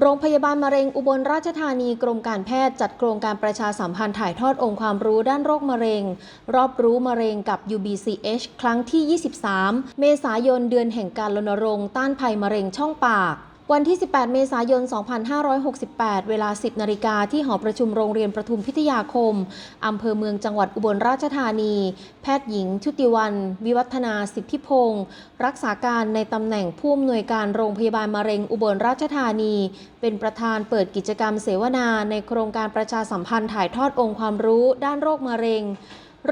โรงพยาบาลมะเร็งอุบลราชธานีกรมการแพทย์จัดโครงการประชาสัมพันธ์ถ่ายทอดองค์ความรู้ด้านโรคมะเร็ง รอบรู้มะเร็งกับ UBCH ครั้งที่ 23 เมษายนเดือนแห่งการรณรงค์ต้านภัยมะเร็งช่องปาก วันที่ 18 เมษายน 2568 เวลา 10 นาฬิกาที่หอประชุมโรงเรียนประทุมพิทยาคม อำเภอเมืองจังหวัดอุบลราชธานี แพทย์หญิง ชุติวัน วิวัฒนาสิทธิพงศ์รักษาการในตำแหน่งผู้อำนวยการโรงพยาบาลมะเร็งอุบลราชธานี เป็นประธานเปิดกิจกรรมเสวนาในโครงการประชาสัมพันธ์ถ่ายทอดองค์ความรู้ด้านโรคมะเร็ง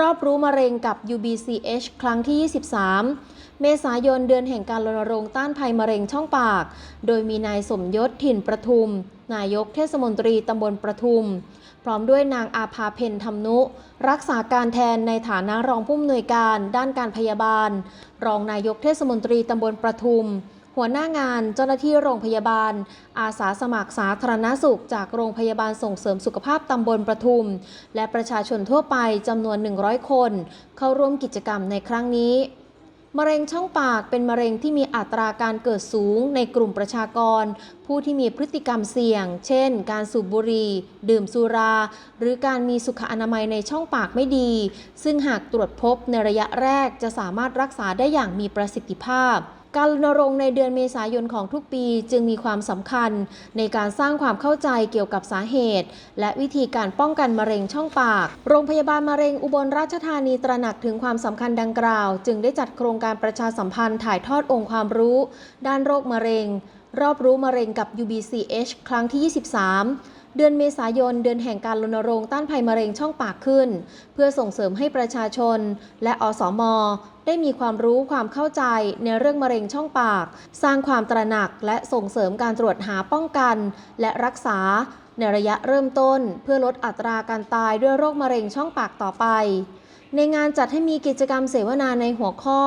รอบรู้มะเร็งกับ UBCH ครั้งที่ 23 เมษายนเดือนแห่งการรณรงค์ต้านภัยมะเร็งช่องปาก โดยมีนายสมยศถิ่นประทุม นายกเทศมนตรีตำบลประทุม พร้อมด้วยนางอาภาเพนธรรมนุ รักษาการแทนในฐานะรองผู้อำนวยการด้านการพยาบาล รองนายกเทศมนตรีตำบลประทุม หัวหน้างานเจ้าหน้าที่โรงพยาบาล อาสาสมัครสาธารณสุข จากโรงพยาบาลส่งเสริมสุขภาพตำบลประทุม และประชาชนทั่วไปจำนวน 100 คน เข้าร่วมกิจกรรมในครั้งนี้มะเร็งช่องปากเป็นมะเร็งที่มีอัตราการเกิดสูงในกลุ่มประชากร ผู้ที่มีพฤติกรรมเสี่ยง เช่น การสูบบุหรี่ ดื่มสุรา หรือการมีสุขอนามัยในช่องปากไม่ดี ซึ่งหากตรวจพบในระยะแรกจะสามารถรักษาได้อย่างมีประสิทธิภาพ การรณรงค์ในเดือนเมษายนของทุกปีจึงมีความสำคัญ ในการสร้างความเข้าใจเกี่ยวกับสาเหตุ และวิธีการป้องกันมะเร็งช่องปาก โรงพยาบาลมะเร็งอุบลราชธานีตระหนักถึงความสำคัญดังกล่าว จึงได้จัดโครงการประชาสัมพันธ์ถ่ายทอดองค์ความรู้ ด้านโรคมะเร็ง รอบรู้มะเร็งกับ UBCH ครั้งที่ 23 เดือนเมษายน เดือนแห่งการรณรงค์ต้านภัยมะเร็งช่องปากขึ้น เพื่อส่งเสริมให้ประชาชน และอสม ได้มีความรู้ความเข้าใจในเรื่องมะเร็งช่องปาก สร้างความตระหนักและส่งเสริมการตรวจหาป้องกัน และรักษา ในระยะเริ่มต้น เพื่อลดอัตราการตายด้วยโรคมะเร็งช่องปากต่อไป ในงานจัดให้มีกิจกรรมเสวนาในหัวข้อ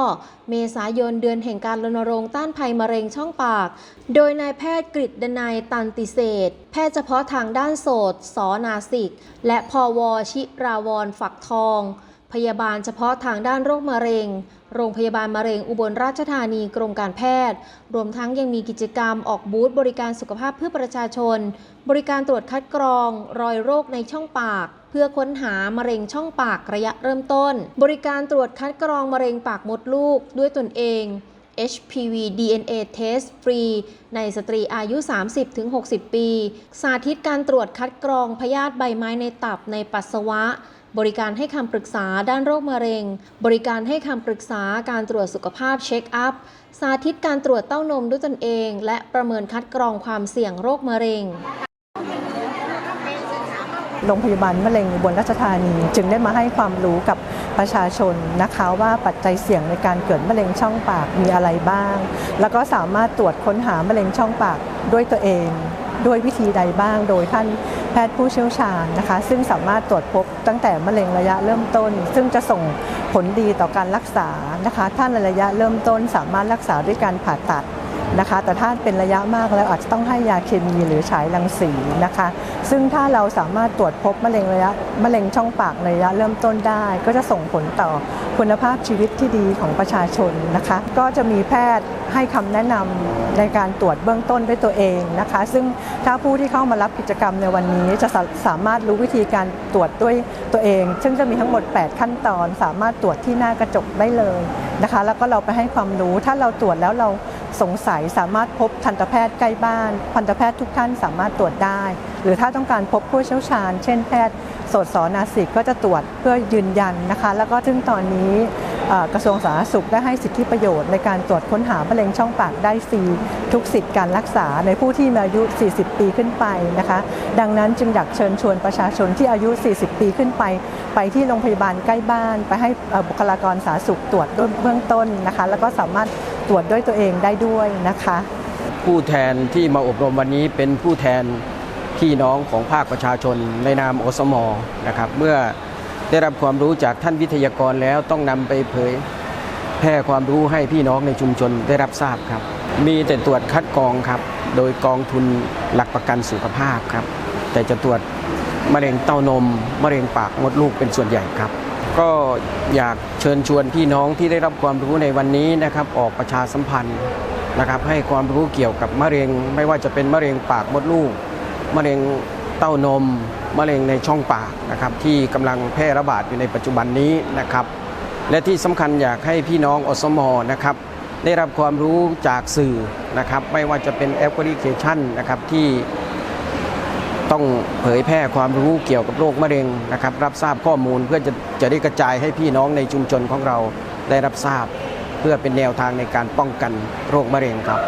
เมษายนเดือนแห่งการรณรงค์ต้านภัยมะเร็งช่องปาก โดยนายแพทย์กฤษดนัยตันติเศษ แพทย์เฉพาะทางด้านโสตสอนาสิก และพอวชิราวรฝักทอง พยาบาลเฉพาะทางด้านโรคมะเร็ง โรงพยาบาลมะเร็งอุบลราชธานีกรมการแพทย์ รวมทั้งยังมีกิจกรรมออกบูธบริการสุขภาพเพื่อประชาชน บริการตรวจคัดกรอง รอยโรคในช่องปาก พื่อค้นหามะเร็งช่องปากระยะเริ่มต้น บริการตรวจคัดกรองมะเร็งปากมดลูกด้วยตนเอง HPV DNA test ฟรี ในสตรีอายุ 30-60 ปี สาธิตการตรวจคัดกรองพยาธิใบไม้ในตับในปัสสาวะ บริการให้คำปรึกษาด้านโรคมะเร็ง บริการให้คำปรึกษาการตรวจสุขภาพเช็คอัพ สาธิตการตรวจเต้านมด้วยตนเอง และประเมินคัดกรองความเสี่ยงโรคมะเร็ง โรงพยาบาลมะเร็งบลราชธานี จึงได้มาให้ความรู้กับประชาชนนะคะว่าปัจจัยเสี่ยงในการเกิดมะเร็งช่องปากมีอะไรบ้าง แล้วก็สามารถตรวจค้นหามะเร็งช่องปากด้วยตัวเอง ด้วยวิธีใดบ้าง โดยท่านแพทย์ผู้เชี่ยวชาญนะคะ ซึ่งสามารถตรวจพบตั้งแต่มะเร็งระยะเริ่มต้น ซึ่งจะส่งผลดีต่อการรักษานะคะถ้านระยะเริ่มต้นสามารถรักษาด้วยการผ่าตัด นะคะ แต่ถ้าเป็นระยะมากแล้วอาจจะต้องให้ยาเคมีหรือฉายรังสีนะคะ ซึ่งถ้าเราสามารถตรวจพบมะเร็งระยะมะเร็งช่องปากในระยะเริ่มต้นได้ ก็จะส่งผลต่อคุณภาพชีวิตที่ดีของประชาชนนะคะ ก็จะมีแพทย์ให้คำแนะนำในการตรวจเบื้องต้นด้วยตัวเองนะคะ ซึ่งถ้าผู้ที่เข้ามารับกิจกรรมในวันนี้จะสาสามารถรู้วิธีการตรวจด้วยตัวเอง ซึ่งจะมีทั้งหมด 8 ขั้นตอน สามารถตรวจที่หน้ากระจกได้เลยนะคะ แล้วก็เราไปให้ความรู้ถ้าเราตรวจแล้วเรา สงสัยสามารถพบทันตแพทย์ใกล้บ้านทันตแพทย์ทุกท่านสามารถตรวจได้ หรือถ้าต้องการพบผู้เชี่ยวชาญ เช่นแพทย์โสตสอนาสิกก็จะตรวจเพื่อยืนยันนะคะ แล้วก็ซึ่งตอนนี้กระทรวงสาธารณสุขได้ให้สิทธิประโยชน์ในการตรวจค้นหามะเร็งช่องปากได้ฟรีทุกสิทธิการรักษาในผู้ที่มีอายุ 40 ปีขึ้นไปนะคะ ดังนั้นจึงอยากเชิญชวนประชาชนที่อายุ 40 ปีขึ้นไป ไปที่โรงพยาบาลใกล้บ้าน ไปให้บุคลากรสาธารณสุขตรวจด้วยเบื้องต้นนะคะ แล้วก็สามารถ ตรวจด้วยตัวเองได้ด้วยนะคะ ผู้แทนที่มาอบรมวันนี้เป็นผู้แทนพี่น้องของภาคประชาชนในนามอสมนะครับเมื่อได้รับความรู้จากท่านวิทยากรแล้วต้องนำไปเผยแพร่ความรู้ให้พี่น้องในชุมชนได้รับทราบครับ มีแต่ตรวจคัดกรองครับ โดยกองทุนหลักประกันสุขภาพครับ แต่จะตรวจมะเร็งเต้านม มะเร็งปากมดลูกเป็นส่วนใหญ่ครับ ก็อยากเชิญชวนพี่น้องที่ได้รับความรู้ในวันนี้นะครับออกประชาสัมพันธ์นะครับ ให้ความรู้เกี่ยวกับมะเร็ง ไม่ว่าจะเป็นมะเร็งปากมดลูกมะเร็งเต้านมมะเร็งในช่องปากนะครับที่กำลังแพร่ระบาดอยู่ในปัจจุบันนี้นะครับ และที่สำคัญอยากให้พี่น้องอสมนะครับได้รับความรู้จากสื่อนะครับ ไม่ว่าจะเป็นแอปพลิเคชันนะครับที่ ต้องเผยแพร่ความรู้เกี่ยวกับโรคมะเร็งนะครับ รับทราบข้อมูลเพื่อจะจะได้กระจายให้พี่น้องในชุมชนของเราได้รับทราบ เพื่อเป็นแนวทางในการป้องกันโรคมะเร็งครับ